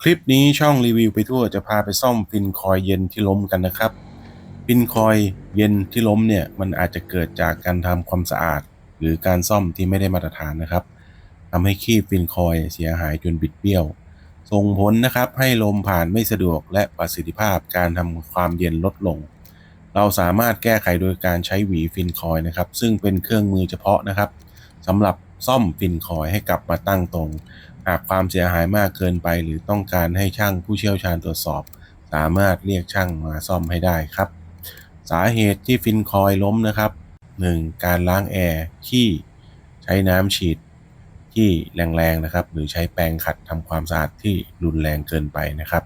คลิปนี้ช่องรีวิวไปทั่วจะพาไปซ่อมฟินคอยเย็นที่ล้มกันนะครับ ฟินคอยเย็นที่ล้มเนี่ยมันอาจจะเกิดจากการทำความสะอาด หรือการซ่อมที่ไม่ได้มาตรฐานนะครับทำให้คีบฟินคอยเสียหายจนบิดเบี้ยว ส่งผลนะครับให้ลมผ่านไม่สะดวกและประสิทธิภาพการทำความเย็นลดลง เราสามารถแก้ไขโดยการใช้หวีฟินคอยนะครับ ซึ่งเป็นเครื่องมือเฉพาะนะครับสำหรับ ซ่อมฟินคอยให้กลับมาตั้งตรง หากความเสียหายมากเกินไป หรือต้องการให้ช่างผู้เชี่ยวชาญตรวจสอบ สามารถเรียกช่างมาซ่อมให้ได้ครับ สาเหตุที่ฟินคอยล้มนะครับ 1. การล้างแอร์ขี้ใช้น้ำฉีดที่แรงๆนะครับ หรือใช้แปรงขัดทำความสะอาดที่รุนแรงเกินไปนะครับ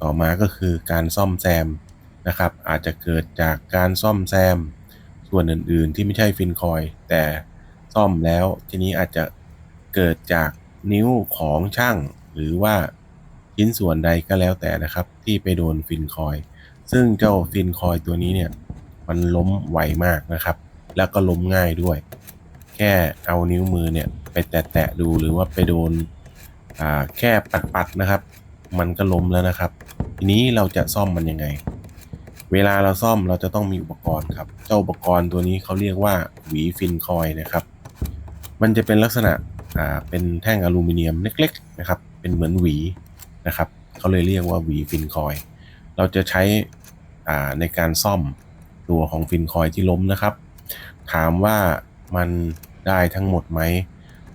ต่อมาก็คือการซ่อมแซมนะครับ อาจจะเกิดจากการซ่อมแซม ส่วนอื่นๆ ที่ไม่ใช่ฟินคอย แต่ ซ่อมแล้ว ทีนี้อาจจะเกิดจากนิ้วของช่าง หรือว่าชิ้นส่วนใดก็แล้วแต่นะครับ ที่ไปโดนฟินคอย ซึ่งเจ้าฟินคอยตัวนี้เนี่ยมันล้มไวมากนะครับ แล้วก็ล้มง่ายด้วย แค่เอานิ้วมือเนี่ยไปแตะๆดูหรือว่าไปโดนแค่ปัดๆนะครับ มันก็ล้มแล้วนะครับ ทีนี้เราจะซ่อมมันยังไง เวลาเราซ่อมเราจะต้องมีอุปกรณ์ครับ เจ้าอุปกรณ์ตัวนี้เขาเรียกว่าหวีฟินคอยนะครับ มันจะเป็นลักษณะอ่าเป็นแท่งอลูมิเนียมเล็กๆนะครับ เป็นเหมือนหวีนะครับเขาเลยเรียกว่าหวีฟินคอย เราจะใช้อ่าในการซ่อมตัวของฟินคอยที่ล้มนะครับ ถามว่ามันได้ทั้งหมดไหม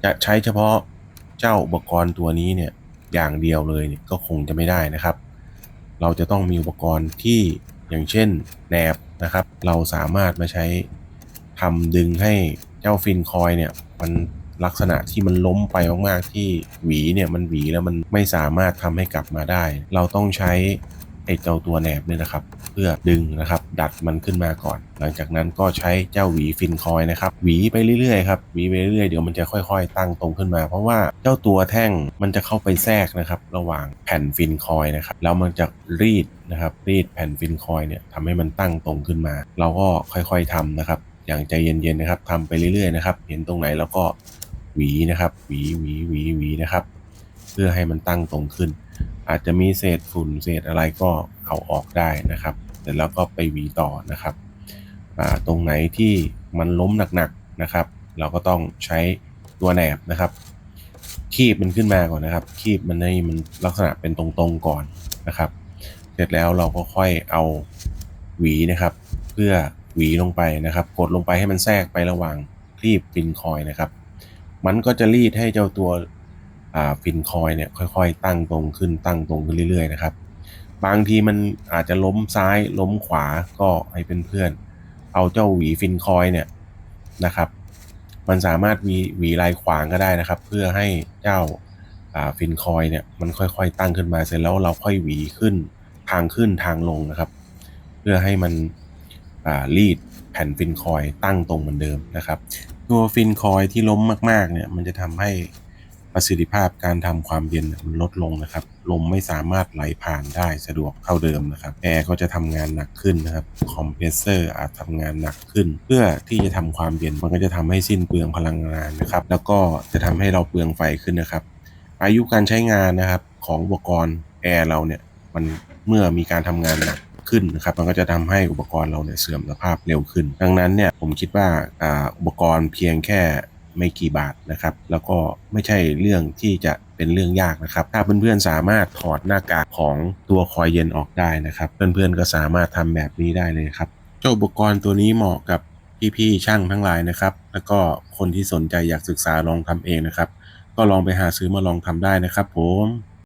จะใช้เฉพาะเจ้าอุปกรณ์ตัวนี้เนี่ยอย่างเดียวเลยเนี่ยก็คงจะไม่ได้นะครับ เราจะต้องมีอุปกรณ์ที่อย่างเช่นแหนบนะครับ เราสามารถมาใช้ทำดึงให้เจ้าฟินคอยเนี่ย มันลักษณะที่มันล้มไปมากๆที่หวีเนี่ยมันหวีแล้วมันไม่สามารถทำให้กลับมาได้ เราต้องใช้ไอ้เจ้าตัวแหนบเนี่ยนะครับ เพื่อดึงนะครับ ดัดมันขึ้นมาก่อน หลังจากนั้นก็ใช้เจ้าหวีฟินคอยนะครับ หวีไปเรื่อยๆครับหวีไปเรื่อยๆเดี๋ยวมันจะค่อยๆ ตั้งตรงขึ้นมา เพราะว่าเจ้าตัวแท่งมันจะเข้าไปแทรกนะครับ ระหว่างแผ่นฟินคอยนะครับแล้วมันจะรีดนะครับ รีดแผ่นฟินคอยเนี่ยทำให้มันตั้งตรงขึ้นมา เราก็ค่อยๆทำนะครับ อย่างใจเย็นๆนะครับทำไปเรื่อยๆนะครับ เห็นตรงไหนแล้วก็หวีนะครับ หวีหวีหวีหวีนะครับ เพื่อให้มันตั้งตรงขึ้น อาจจะมีเศษฝุ่นเศษอะไรก็เอาออกได้นะครับเสร็จแล้วก็ไปหวีต่อนะครับตรงไหนที่มันล้มหนักๆนะครับ เราก็ต้องใช้ตัวแหนบนะครับ คีบมันขึ้นมาก่อนนะครับ คีบมันให้มันลักษณะเป็นตรงๆก่อนนะครับ เสร็จแล้วเราก็ค่อยเอาหวีนะครับ เพื่อ หวีลงไปนะครับ กดลงไปให้มันแทรกไประหว่างคลีบฟินคอยนะครับ มันก็จะรีดให้เจ้าตัวฟินคอยเนี่ยค่อยๆ ตั้งตรงขึ้นตั้งตรงขึ้นเรื่อยๆนะครับ บางทีมันอาจจะล้มซ้ายล้มขวาก็ให้เพื่อนๆเอาเจ้าหวีฟินคอยเนี่ยนะครับ มันสามารถมีหวีลายขวางก็ได้นะครับ เพื่อให้เจ้าฟินคอยเนี่ยมันค่อยๆ ตั้งขึ้นมาเสร็จแล้วเราค่อยหวีขึ้นทางขึ้นทางลงนะครับ เพื่อให้มัน รีดแผ่นฟินคอยตั้งตรงเหมือนเดิมนะครับ ตัวฟินคอยที่ล้มมากๆเนี่ยมันจะทำให้ประสิทธิภาพการทำความเย็นมันลดลงนะครับ ลมไม่สามารถไหลผ่านได้สะดวกเท่าเดิมนะครับแอร์ก็จะทำงานหนักขึ้นนะครับคอมเพรสเซอร์อาจทำงานหนักขึ้น เพื่อที่จะทำความเย็นมันก็จะทำให้สิ้นเปลืองพลังงานนะครับ แล้วก็จะทำให้เราเปลืองไฟขึ้นนะครับ อายุการใช้งานนะครับของอุปกรณ์แอร์เราเนี่ยมันเมื่อมีการทำงานหนัก ขึ้นนะครับมันก็จะทำให้อุปกรณ์เราเนี่ยเสื่อมสภาพเร็วขึ้น ดังนั้นเนี่ยผมคิดว่าอ่าอุปกรณ์เพียงแค่ไม่กี่บาทนะครับ แล้วก็ไม่ใช่เรื่องที่จะเป็นเรื่องยากนะครับ ถ้าเพื่อนๆสามารถถอดหน้ากากของตัวคอยเย็นออกได้นะครับ เพื่อนๆก็สามารถทำแบบนี้ได้เลยครับ เจ้าอุปกรณ์ตัวนี้เหมาะกับพี่ๆช่างทั้งหลายนะครับ แล้วก็คนที่สนใจอยากศึกษาลองทำเองนะครับ ก็ลองไปหาซื้อมาลองทำได้นะครับผม